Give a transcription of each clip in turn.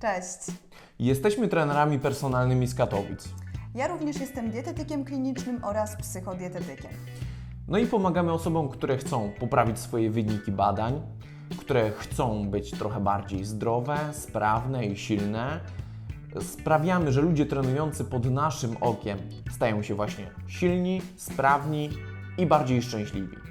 Cześć. Jesteśmy trenerami personalnymi z Katowic. Ja również jestem dietetykiem klinicznym oraz psychodietetykiem. No i pomagamy osobom, które chcą poprawić swoje wyniki badań, które chcą być trochę bardziej zdrowe, sprawne i silne. Sprawiamy, że ludzie trenujący pod naszym okiem stają się właśnie silni, sprawni i bardziej szczęśliwi.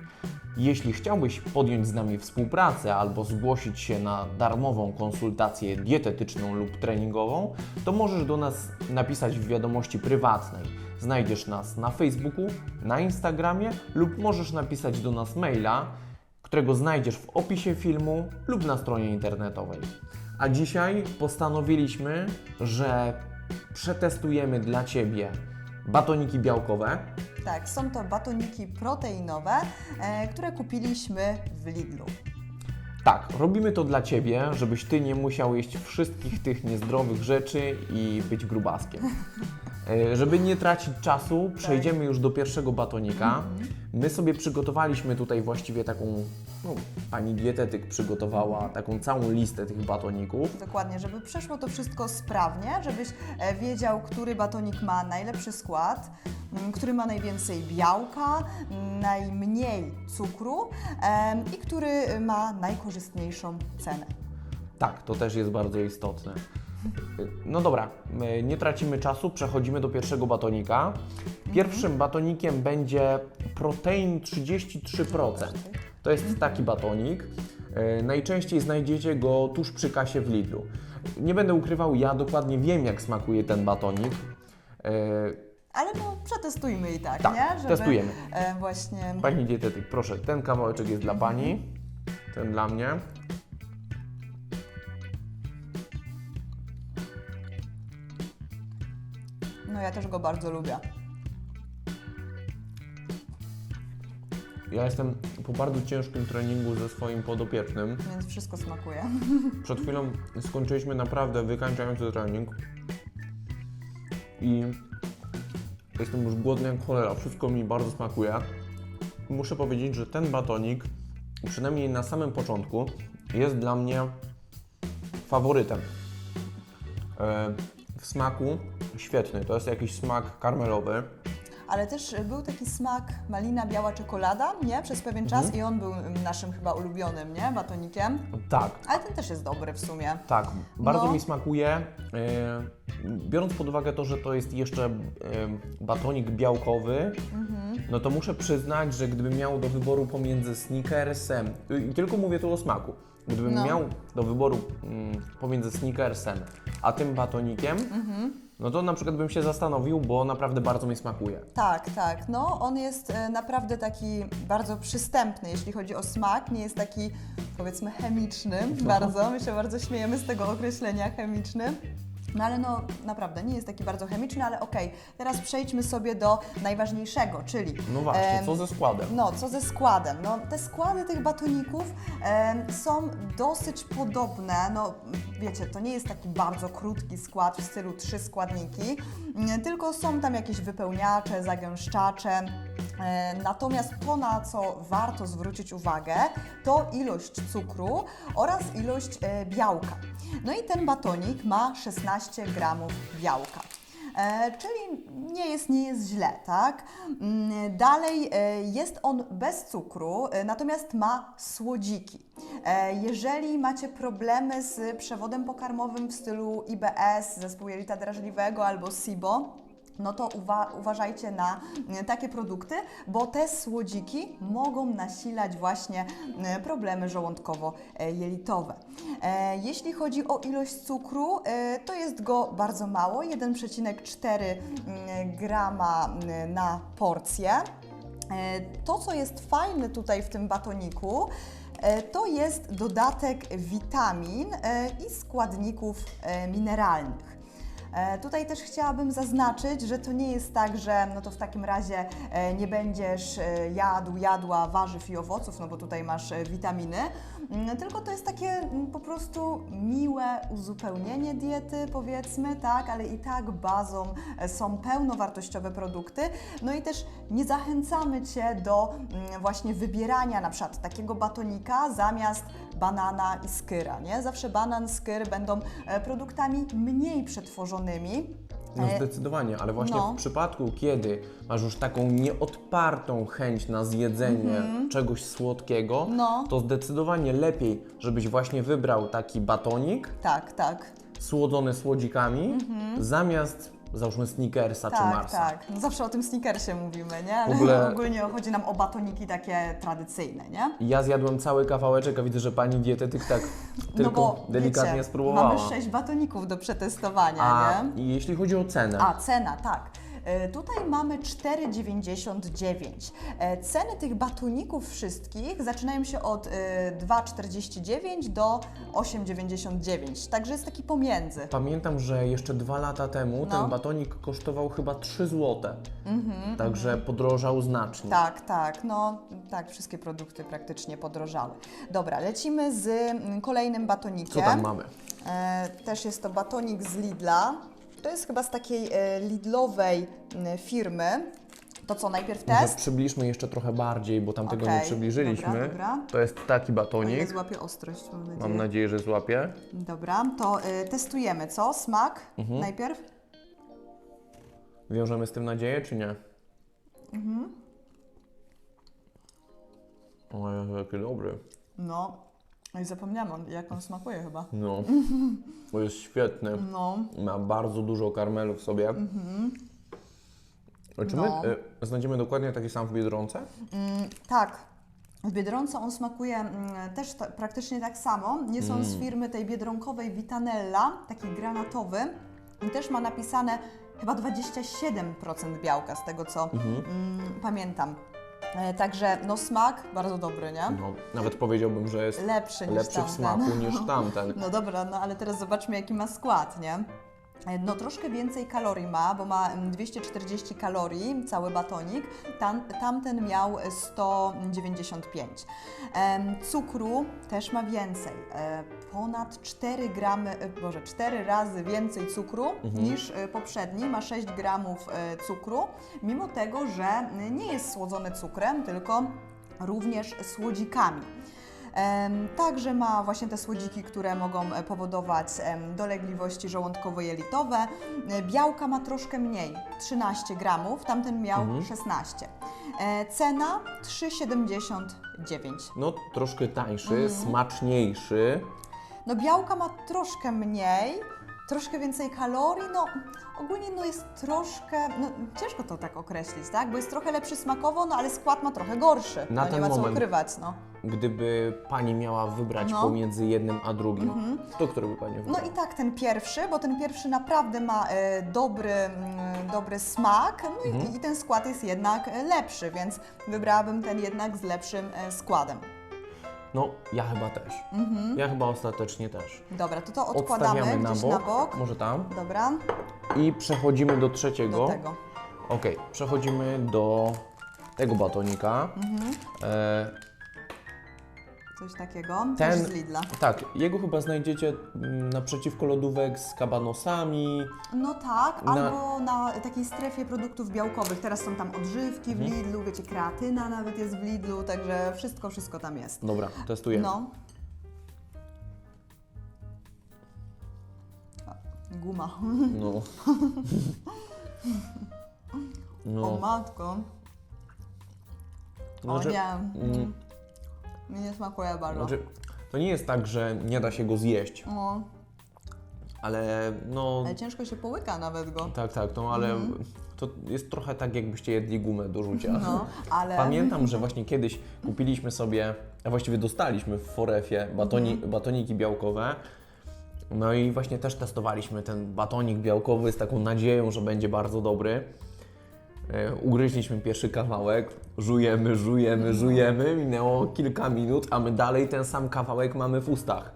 Jeśli chciałbyś podjąć z nami współpracę albo zgłosić się na darmową konsultację dietetyczną lub treningową, to możesz do nas napisać w wiadomości prywatnej. Znajdziesz nas na Facebooku, na Instagramie lub możesz napisać do nas maila, którego znajdziesz w opisie filmu lub na stronie internetowej. A dzisiaj postanowiliśmy, że przetestujemy dla Ciebie batoniki białkowe, Tak, są to batoniki proteinowe, e, które kupiliśmy w Lidlu. Tak, robimy to dla Ciebie, żebyś Ty nie musiał jeść wszystkich tych niezdrowych rzeczy i być grubaskiem. E, Żeby nie tracić czasu, przejdziemy już do pierwszego batonika. My sobie przygotowaliśmy tutaj właściwie taką, no, pani dietetyk przygotowała taką całą listę tych batoników. Dokładnie, żeby przeszło to wszystko sprawnie, żebyś e, wiedział, który batonik ma najlepszy skład, m, który ma najwięcej białka, m, najmniej cukru i który ma najkorzystniejszą cenę. Tak, to też jest bardzo istotne. No dobra, nie tracimy czasu, przechodzimy do pierwszego batonika. Pierwszym batonikiem będzie protein 33%. To jest taki batonik. E, Najczęściej znajdziecie go tuż przy kasie w Lidlu. Nie będę ukrywał, ja dokładnie wiem, jak smakuje ten batonik. E, Ale no, przetestujmy i tak, Tak, nie? testujemy. E, właśnie Pani dietetyk, proszę, ten kawałeczek jest dla Pani, ten dla mnie. No ja też go bardzo lubię. Ja jestem po bardzo ciężkim treningu ze swoim podopiecznym. Więc wszystko smakuje. Przed chwilą skończyliśmy naprawdę wykańczający trening i jestem już głodny jak cholera. Wszystko mi bardzo smakuje. Muszę powiedzieć, że ten batonik, przynajmniej na samym początku, jest dla mnie faworytem. W smaku świetny. To jest jakiś smak karmelowy. Ale też był taki smak malina, biała czekolada, nie? Przez pewien czas Mhm. i on był naszym chyba ulubionym, nie? Batonikiem. Tak, Ale ten też jest dobry w sumie. Tak, bardzo No. mi smakuje. E, Biorąc pod uwagę to, że to jest jeszcze e, batonik białkowy, no to muszę przyznać, że gdybym miał do wyboru pomiędzy Snickersem, i tylko mówię tu o smaku, gdybym No. miał do wyboru mm, pomiędzy Snickersem a tym batonikiem, no to na przykład bym się zastanowił, bo naprawdę bardzo mi smakuje. Tak, tak. No, on jest e, naprawdę taki bardzo przystępny, jeśli chodzi o smak. Nie jest taki, powiedzmy, chemiczny bardzo. My się bardzo śmiejemy z tego określenia chemiczny. No ale no naprawdę nie jest taki bardzo chemiczny, ale okej. Teraz przejdźmy sobie do najważniejszego, czyli No właśnie, em, co ze składem? No, co ze składem? No, te składy tych batoników em, są dosyć podobne. No, wiecie, to nie jest taki bardzo krótki skład w stylu trzy składniki, mm, tylko są tam jakieś wypełniacze, zagęszczacze. E, Natomiast to, na co warto zwrócić uwagę, to ilość cukru oraz ilość e, białka. No i ten batonik ma 16 gramów białka. E, czyli nie jest, nie jest źle, tak? Mm, Dalej jest on bez cukru, natomiast ma słodziki. Jeżeli macie problemy z przewodem pokarmowym w stylu IBS, zespół jelita drażliwego albo SIBO, no to uwa uważajcie na e, takie produkty, bo te słodziki mogą nasilać właśnie e, problemy żołądkowo-jelitowe. E, Jeśli chodzi o ilość cukru, to jest go bardzo mało, 1,4 mm, grama mm, na porcję. To, co jest fajne tutaj w tym batoniku, to jest dodatek witamin i składników mineralnych. E, Tutaj też chciałabym zaznaczyć, że to nie jest tak, że no to w takim razie e, nie będziesz e, jadł, jadła warzyw i owoców, no bo tutaj masz witaminy, tylko to jest takie mm, po prostu miłe uzupełnienie diety, powiedzmy, tak, ale i tak bazą e, są pełnowartościowe produkty. No i też nie zachęcamy Cię do mm, właśnie wybierania na przykład takiego batonika zamiast banana i skyra, nie? Zawsze banan, skyr będą e, produktami mniej przetworzonymi. No E, zdecydowanie, ale właśnie no. w przypadku, kiedy masz już taką nieodpartą chęć na zjedzenie czegoś słodkiego. No. to zdecydowanie lepiej, żebyś właśnie wybrał taki batonik Tak, tak. słodzony słodzikami, zamiast załóżmy Snickersa czy Mhm. Tak, Marsa. tak. No zawsze o tym sneakersie mówimy, nie? Ale W ogóle- ogólnie chodzi nam o batoniki takie tradycyjne, nie? Ja zjadłem cały kawałeczek, a widzę, że pani dietetyk tak tylko no bo delikatnie wiecie, spróbowała. Mamy sześć batoników do przetestowania, a nie? i jeśli chodzi o cenę, A, cena, tak. E, Tutaj mamy 4,99. E, Ceny tych batoników wszystkich zaczynają się od e, 2,49 do 8,99. Także jest taki pomiędzy. Pamiętam, że jeszcze dwa lata temu No. Mhm, ten batonik kosztował chyba 3 zł. Także podrożał znacznie. Tak, tak, no tak, wszystkie produkty praktycznie podrożały. Dobra, lecimy z mm, kolejnym batonikiem. Co tam mamy? E, też jest to batonik z Lidla. To jest chyba z takiej e, Lidlowej m, firmy. To co, najpierw Może test? przybliżmy jeszcze trochę bardziej, bo tamtego nie Okej, przybliżyliśmy. dobra, dobra. To jest taki O ile batonik. złapie ostrość, mam nadzieję. Mam nadzieję, że złapie. Dobra, to y, testujemy, co? Smak Mhm. najpierw? Wiążemy z tym nadzieję, czy nie? Mhm. O, jaki dobry. No, i zapomniałam, jak on smakuje chyba. No, to jest świetny. No, Ma bardzo dużo karmelu w sobie. Czy my No. y, znajdziemy dokładnie taki sam w Biedronce? mm, tak. W Biedronce on smakuje mm, też ta, praktycznie tak samo. Jest on z firmy tej biedronkowej Vitanella, taki granatowy. I też ma napisane chyba 27% białka, z tego co mm, pamiętam. E, także no smak bardzo dobry, nie? No, nawet powiedziałbym, że jest Lepszy niż lepszy w tamten. smaku niż tamten. No dobra, no ale teraz zobaczmy jaki ma skład, nie? E, No troszkę więcej kalorii ma, bo ma mm, 240 kalorii, cały batonik. Tam, tamten miał 195. Em, cukru też ma więcej. E, ponad 4 gramy, e, boże, 4 razy więcej cukru niż e, poprzedni. Ma 6 gramów e, cukru, mimo tego, że mm, nie jest słodzony cukrem, tylko również słodzikami. Także ma właśnie te słodziki, które mogą e, powodować dolegliwości żołądkowo-jelitowe. E, Białka ma troszkę mniej, 13 gramów, tamten miał 16. E, Cena 3,79. No, troszkę tańszy, Mhm. smaczniejszy. No białka ma troszkę mniej, troszkę więcej kalorii, no ogólnie no jest troszkę, no ciężko to tak określić, tak? Bo jest trochę lepszy smakowo, no ale skład ma trochę gorszy. Na no, nie ten ma co moment. ukrywać, no. Gdyby pani miała wybrać No. pomiędzy jednym a drugim, to który by pani No wybrała? i tak ten pierwszy, bo ten pierwszy naprawdę ma e, dobry, mm, dobry smak, no i, i ten skład jest jednak e, lepszy, więc wybrałabym ten jednak z lepszym e, składem. No, ja chyba też. Ja chyba ostatecznie też. Dobra, to to odkładamy Odstawiamy na gdzieś bok, na bok. może tam. Dobra, I przechodzimy do trzeciego. do tego. Okej, przechodzimy do tego batonika. Mhm. E, Coś takiego, Ten- też z Lidla. tak, jego chyba znajdziecie mm, naprzeciwko lodówek z kabanosami. No tak, Na- albo na takiej strefie produktów białkowych. Teraz są tam odżywki Mhm. w Lidlu, wiecie, kreatyna nawet jest w Lidlu, także wszystko, wszystko tam jest. Dobra, testujemy. No. Guma. No. O No. matko. O Znaczy, nie. mm, Mi nie smakuje bardzo. znaczy, to nie jest tak, że nie da się go zjeść, No, ale no. ale ciężko się połyka nawet go. Tak, tak, no ale to jest trochę tak, jakbyście jedli gumę do rzucia. No, ale... Pamiętam, że właśnie kiedyś kupiliśmy sobie, a właściwie dostaliśmy w Forefie batoni, Mhm. batoniki białkowe. No i właśnie też testowaliśmy ten batonik białkowy z taką nadzieją, że będzie bardzo dobry. E, Ugryźliśmy pierwszy kawałek, żujemy, żujemy, żujemy. Minęło kilka minut, a my dalej ten sam kawałek mamy w ustach.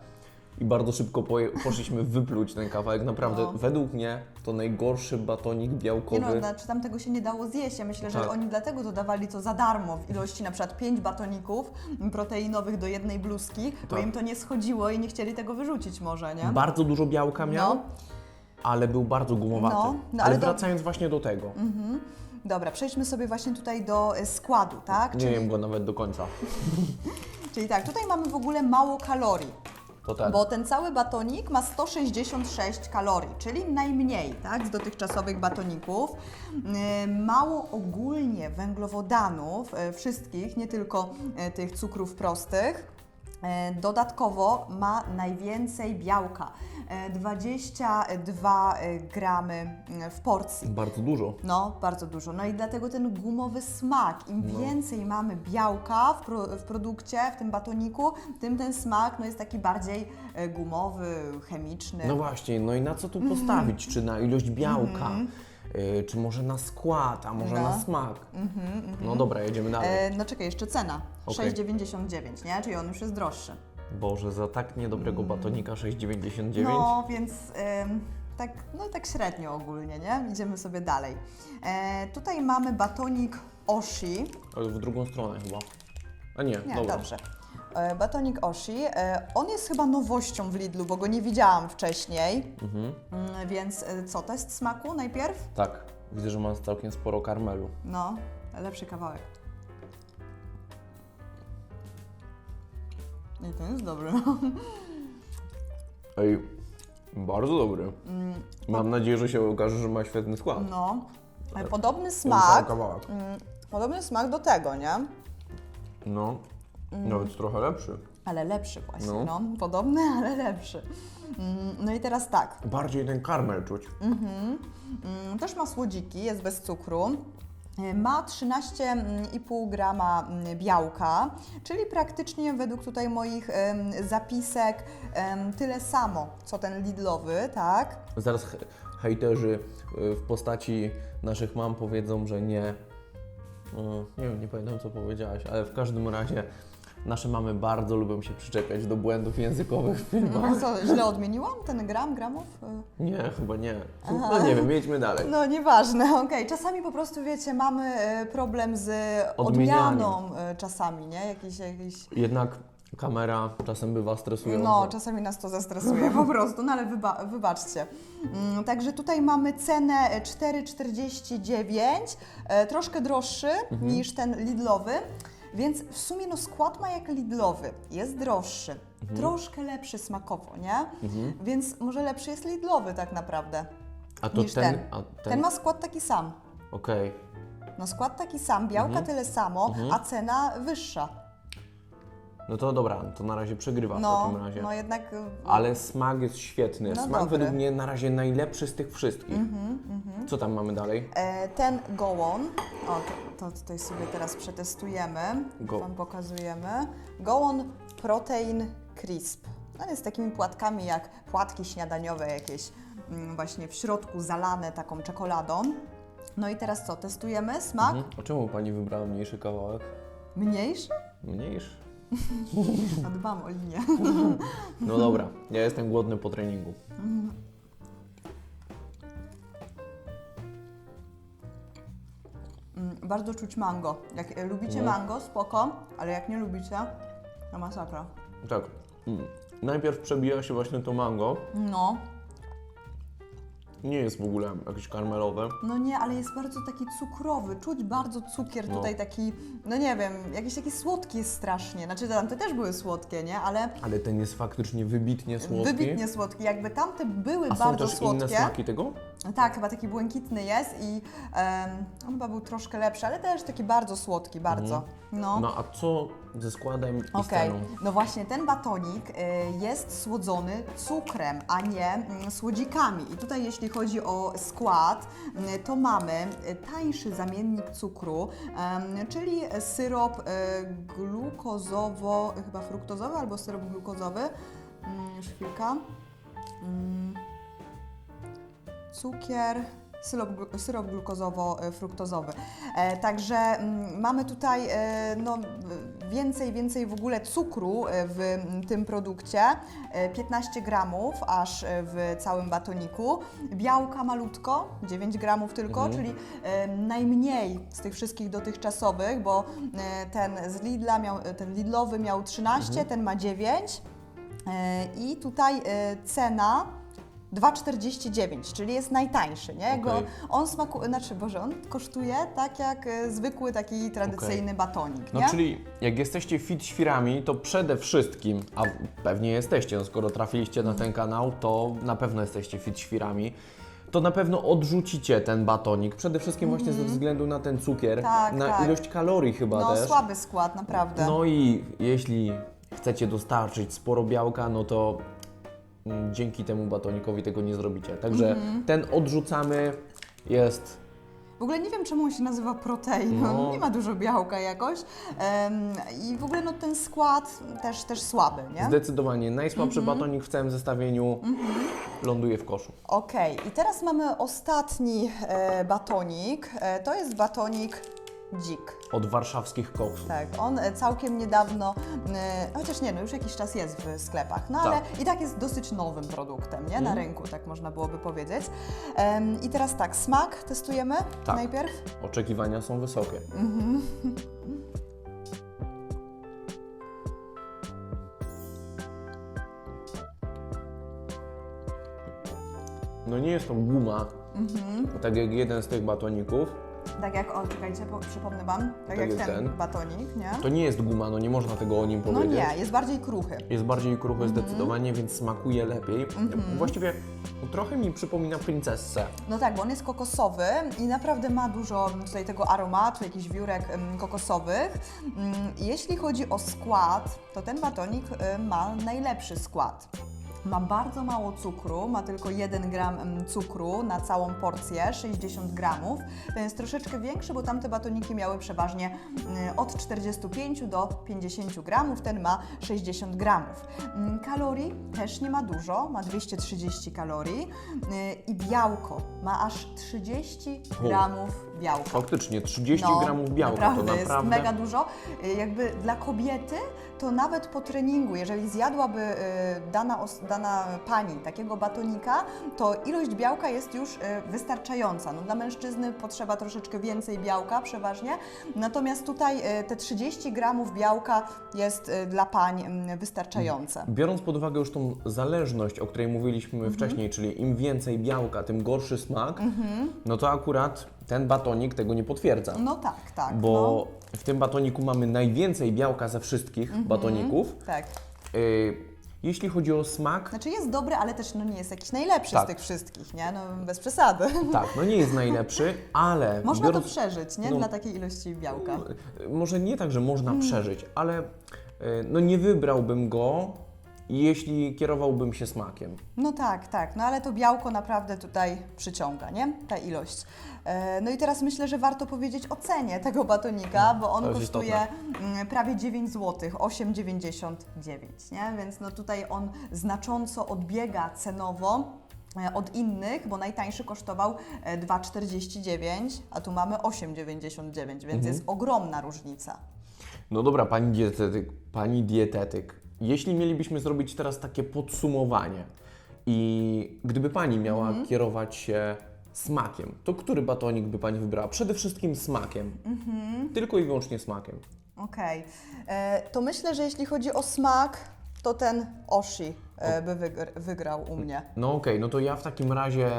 I bardzo szybko poszliśmy wypluć ten kawałek. Naprawdę, No. według mnie, to najgorszy batonik Nie białkowy. no, znaczy tam tego się nie dało zjeść. Ja myślę, że Tak. oni dlatego dodawali to za darmo w ilości na przykład 5 batoników proteinowych do jednej bluzki, bo Tak. im to nie schodziło i nie chcieli tego wyrzucić może, nie? Bardzo dużo białka miał, No. ale był bardzo gumowaty. No, no, ale ale to- wracając właśnie do tego, Dobra, przejdźmy sobie właśnie tutaj do e, składu, tak? nie wiem go nawet do końca. Czyli tak, tutaj mamy w ogóle mało kalorii. To tak. Bo ten cały batonik ma 166 kalorii, czyli najmniej tak, z dotychczasowych batoników. Yy, Mało ogólnie węglowodanów, yy, wszystkich, nie tylko yy, tych cukrów prostych. Yy, Dodatkowo ma najwięcej białka, yy, 22 gramy yy, w porcji. Bardzo dużo. No, bardzo dużo. No i dlatego ten gumowy smak. Im No. więcej mamy białka w, pro, w produkcie, w tym batoniku, tym ten smak no, jest taki bardziej e, gumowy, chemiczny. No właśnie, no i na co tu postawić? Czy na ilość białka? Y, czy może na skład, a może No. na smak? No dobra, jedziemy dalej. E, no czekaj, jeszcze cena. Okej. 6,99, nie? Czyli on już jest droższy. Boże, za tak niedobrego batonika 6,99? No, więc tak, no, tak średnio ogólnie, nie? Idziemy sobie dalej. E, tutaj mamy batonik Oshi. Ale w drugą stronę chyba. A nie, Nie, dobra. dobrze. E, Batonik Oshi. E, On jest chyba nowością w Lidlu, bo go nie widziałam wcześniej. Mhm. Mm, Więc e, co, test smaku najpierw? Tak, widzę, że ma całkiem sporo karmelu. No, lepszy kawałek. I to jest dobry. Ej, bardzo dobry. Mam nadzieję, że się okaże, że ma świetny skład. Mm. No, podobny Ten smak. kawałek. mm, Podobny smak do tego, nie? No, nawet trochę lepszy. Ale lepszy właśnie, no. No. Podobny, ale lepszy. Mm, No i teraz tak. Bardziej ten karmel czuć. Mm, Też ma słodziki, jest bez cukru. E, Ma 13,5 grama mm, białka, czyli praktycznie według tutaj moich zapisek tyle samo, co ten Lidlowy, tak? Zaraz he- hejterzy y, w postaci naszych mam powiedzą, że nie. Y, Nie wiem, nie pamiętam co powiedziałaś, ale w każdym razie nasze mamy bardzo lubią się przyczepiać do błędów językowych w filmach. No co, źle odmieniłam ten gram, gramów? E, Nie, chyba nie. No nie wiem, jedźmy dalej. No nieważne, okej. Czasami po prostu, wiecie, mamy e, problem z odmianą e, czasami, nie? Jakiś, jakiś Jednak kamera czasem bywa stresująca. No, czasami nas to zestresuje po prostu, no ale wyba wybaczcie. Mm, Także tutaj mamy cenę 4,49, e, troszkę droższy niż ten Lidlowy, więc w sumie no skład ma jak Lidlowy, jest droższy, troszkę lepszy smakowo, nie? Więc może lepszy jest Lidlowy tak naprawdę A to niż ten. ten. A Ten, ten, ma skład taki sam. Okej. No skład taki sam, białka tyle samo, a cena wyższa. No to dobra, to na razie przegrywa w No, takim razie. no jednak... y, Ale smak jest świetny. No smak dobry. Mhm, według mnie na razie najlepszy z tych wszystkich. Co tam mamy dalej? E, Ten gołon, o to, tutaj sobie teraz przetestujemy, Go- Wam pokazujemy. Gołon Protein Crisp. On jest takimi płatkami jak płatki śniadaniowe jakieś mm, właśnie w środku zalane taką czekoladą. No i teraz co, testujemy smak? Mhm. A czemu pani wybrała mniejszy kawałek? Mniejszy? Mniejszy? Dbam o linię. No dobra, ja jestem głodny po treningu. Mm, Bardzo czuć mango. Jak lubicie No. mango, spoko, ale jak nie lubicie, to masakra. Tak. Mm. Najpierw przebija się właśnie to mango. No, Nie jest w ogóle jakieś karmelowe. No nie, ale jest bardzo taki cukrowy. Czuć bardzo cukier No. tutaj taki, no nie wiem, jakiś taki słodki jest strasznie. Znaczy tamte też były słodkie, nie? Ale Ale ten jest faktycznie wybitnie słodki. wybitnie słodki. Jakby tamte były A są bardzo też słodkie. inne smaki tego? Tak, chyba taki błękitny jest i em, on chyba był troszkę lepszy, ale też taki bardzo słodki, bardzo. No. No a co ze składem i Okej, sceną? no właśnie ten batonik y, jest słodzony cukrem, a nie mm, słodzikami. I tutaj jeśli chodzi o skład, y, to mamy tańszy zamiennik cukru, czyli syrop y, glukozowo, chyba fruktozowy albo syrop glukozowy. Mm, Już chwilka. Mm, Cukier, syrop, syrop glukozowo-fruktozowy. E, także mm, mamy tutaj e, no, więcej, więcej w ogóle cukru e, w mm, tym produkcie, e, 15 gramów aż w całym batoniku, białka malutko, 9 gramów tylko, Mhm. czyli najmniej z tych wszystkich dotychczasowych, bo ten z Lidla miał, ten Lidlowy miał 13, ten ma 9 e, i tutaj cena 2,49, czyli jest najtańszy, nie? Jakby on, smakuje, znaczy Boże, on kosztuje tak jak e, zwykły taki tradycyjny batonik, No nie? czyli jak jesteście fit świrami, to przede wszystkim, a pewnie jesteście, no skoro trafiliście na ten kanał, to na pewno jesteście fit świrami, to na pewno odrzucicie ten batonik. Przede wszystkim właśnie ze względu na ten cukier, Mhm. Tak, na tak. ilość kalorii chyba No też. słaby skład, naprawdę. No i jeśli chcecie dostarczyć sporo białka, no to mm, dzięki temu batonikowi tego nie zrobicie. Także Mhm. ten odrzucamy, jest W ogóle nie wiem, czemu on się nazywa proteiną. No. Nie ma dużo białka jakoś. Em, I w ogóle no, ten skład też, też słaby, nie? zdecydowanie najsłabszy Mhm. batonik w całym zestawieniu, ląduje w koszu. Okej, i teraz mamy ostatni e, batonik. E, to jest batonik dzik. Od warszawskich koksów. Tak, on e, całkiem niedawno, e, chociaż nie, no już jakiś czas jest w sklepach, no ale Tak. i tak jest dosyć nowym produktem, nie? Na rynku, tak można byłoby powiedzieć. I teraz tak, smak testujemy Tak. najpierw. Oczekiwania są wysokie. No nie jest to guma, tak jak jeden z tych batoników. Tak jak, o czekajcie, po, przypomnę Wam, tak, Tak jak jest ten, ten. batonik, nie? To nie jest guma, no nie można tego o nim No powiedzieć. nie, jest bardziej kruchy. Jest bardziej kruchy zdecydowanie, więc smakuje lepiej. Właściwie no, trochę mi przypomina princessę. No tak, bo on jest kokosowy i naprawdę ma dużo tutaj tego aromatu, jakichś wiórek ym, kokosowych. Ym, Jeśli chodzi o skład, to ten batonik ym, ma najlepszy skład. Ma bardzo mało cukru, ma tylko 1 gram ym, cukru na całą porcję, 60 gramów. Ten jest troszeczkę większy, bo tamte batoniki miały przeważnie y, od 45 do 50 gramów, ten ma 60 gramów. Ym, Kalorii też nie ma dużo, ma 230 kalorii y, i białko ma aż 30 O. gramów białka. Faktycznie 30 gramów białka naprawdę, to naprawdę. jest mega dużo. Y, Jakby dla kobiety to nawet po treningu, jeżeli zjadłaby y, dana, dana pani takiego batonika, to ilość białka jest już y, wystarczająca. No, dla mężczyzny potrzeba troszeczkę więcej białka przeważnie, natomiast tutaj y, te 30 gramów białka jest dla pań mm, wystarczające. Biorąc pod uwagę już tą zależność, o której mówiliśmy Mhm. wcześniej, czyli im więcej białka, tym gorszy smak, no to akurat ten batonik tego nie potwierdza. No tak, tak. Bo w tym batoniku mamy najwięcej białka ze wszystkich batoników. no, tak. Y, jeśli chodzi o smak, Znaczy jest dobry, ale też no, nie jest jakiś najlepszy Tak. z tych wszystkich, nie? No bez przesady. tak, no nie jest najlepszy, ale Można biorąc, to przeżyć, nie? no- Dla takiej ilości białka. może nie tak, że można Mm. przeżyć, ale y, no nie wybrałbym go, jeśli kierowałbym się smakiem. No tak, tak, no ale to białko naprawdę tutaj przyciąga, nie? Ta ilość. E, No i teraz myślę, że warto powiedzieć o cenie tego batonika, bo on kosztuje mm, prawie 9 zł, 8,99, nie? Więc no tutaj on znacząco odbiega cenowo e, od innych, bo najtańszy kosztował e, 2,49, a tu mamy 8,99, więc Mhm. jest ogromna różnica. No dobra, pani dietetyk, pani dietetyk, jeśli mielibyśmy zrobić teraz takie podsumowanie i gdyby pani miała Mhm. kierować się smakiem, to który batonik by pani wybrała? Przede wszystkim smakiem. Mhm. Tylko i wyłącznie smakiem. Okej, E, to myślę, że jeśli chodzi o smak, to ten Oshi e, by wygr- wygrał u mnie. No okej, no to ja w takim razie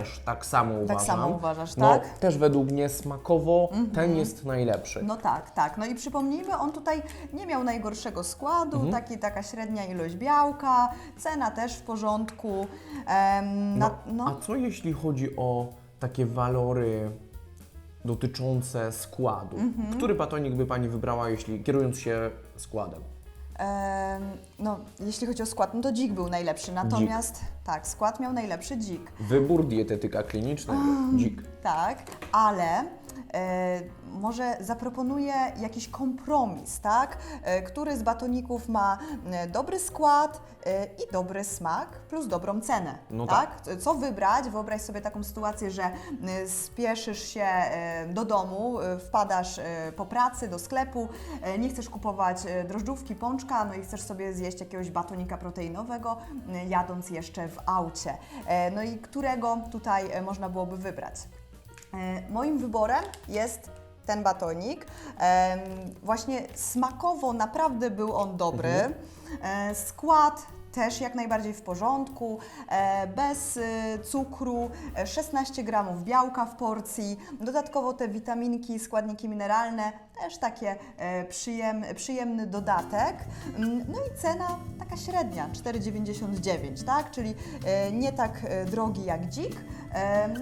też tak samo uważam. samo uważasz, no, tak? Mhm. Też według mnie smakowo ten jest najlepszy. No tak, tak. No i przypomnijmy, on tutaj nie miał najgorszego składu, Mhm. taki, taka średnia ilość białka, cena też w porządku. Em, No, na, no, A co jeśli chodzi o takie walory dotyczące składu? Mhm. Który batonik by Pani wybrała, jeśli kierując się składem? No, jeśli chodzi o skład, no to dzik był najlepszy, natomiast tak, skład miał najlepszy dzik. Wybór dietetyka klinicznego. Dzik. Tak, ale może zaproponuję jakiś kompromis, tak? E, który z batoników ma e, dobry skład e, i dobry smak, plus dobrą cenę. No tak? Co wybrać? Wyobraź sobie taką sytuację, że e, spieszysz się e, do domu, e, wpadasz e, po pracy do sklepu, e, nie chcesz kupować e, drożdżówki, pączka, no i chcesz sobie zjeść jakiegoś batonika proteinowego, e, jadąc jeszcze w aucie. E, No i którego tutaj e, można byłoby wybrać? E, Moim wyborem jest ten batonik. Em, Właśnie smakowo naprawdę był on dobry. E, Skład też jak najbardziej w porządku, e, bez y, cukru, e, 16 gramów białka w porcji, dodatkowo te witaminki, składniki mineralne, też takie e, przyjem, przyjemny dodatek. Mm, No i cena taka średnia, 4,99, tak? Czyli e, nie tak e, drogi jak dzik,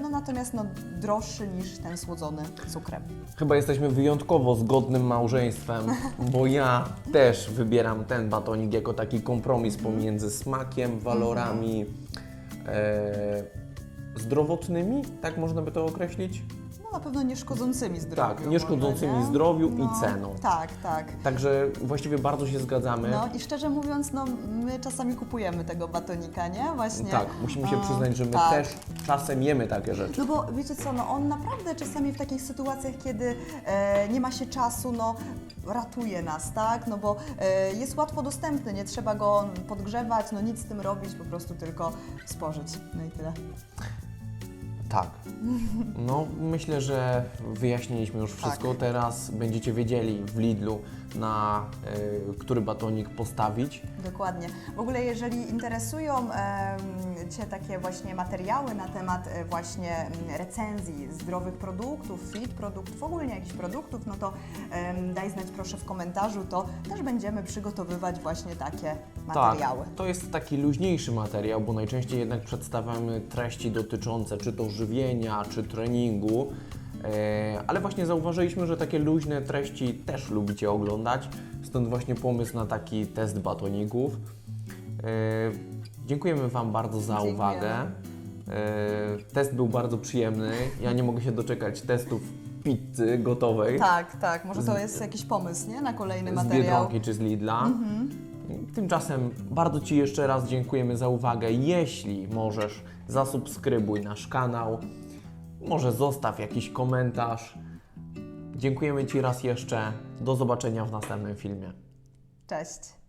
no natomiast no, droższy niż ten słodzony cukrem. Chyba jesteśmy wyjątkowo zgodnym małżeństwem, bo ja też wybieram ten batonik jako taki kompromis pomiędzy smakiem, walorami e, zdrowotnymi, tak można by to określić? No na pewno nie szkodzącymi zdrowiu. Tak, nie szkodzącymi może, nie? zdrowiu no, i ceną. Tak, tak. Także właściwie bardzo się zgadzamy. No i szczerze mówiąc, no my czasami kupujemy tego batonika, nie? Właśnie. Tak, musimy się przyznać, że my tak. też czasem jemy takie rzeczy. No bo wiecie co, no on naprawdę czasami w takich sytuacjach, kiedy e, nie ma się czasu, no ratuje nas, tak? No bo e, jest łatwo dostępny, nie trzeba go podgrzewać, no nic z tym robić, po prostu tylko spożyć. No i tyle. Tak. No, myślę, że wyjaśniliśmy już wszystko. Tak. Teraz będziecie wiedzieli w Lidlu, na y, który batonik postawić. Dokładnie. W ogóle jeżeli interesują Cię takie właśnie materiały na temat e, właśnie mm, recenzji zdrowych produktów, fit produktów, ogólnie jakichś produktów, no to em, daj znać proszę w komentarzu, to też będziemy przygotowywać właśnie takie materiały. Tak, to jest taki luźniejszy materiał, bo najczęściej jednak przedstawiamy treści dotyczące czy to żywienia, czy treningu. E, ale właśnie zauważyliśmy, że takie luźne treści też lubicie oglądać, stąd właśnie pomysł na taki test batoników. E, dziękujemy Wam bardzo za Dziękujemy. uwagę. E, test był bardzo przyjemny. Ja nie mogę się doczekać testów pizzy gotowej. Tak, tak. Może to jest jakiś pomysł, nie? Na kolejny z materiał. Mhm. Biedronki czy z Lidla. Tymczasem bardzo Ci jeszcze raz dziękujemy za uwagę. Jeśli możesz, zasubskrybuj nasz kanał. Może zostaw jakiś komentarz. Dziękujemy Ci raz jeszcze. Do zobaczenia w następnym filmie. Cześć.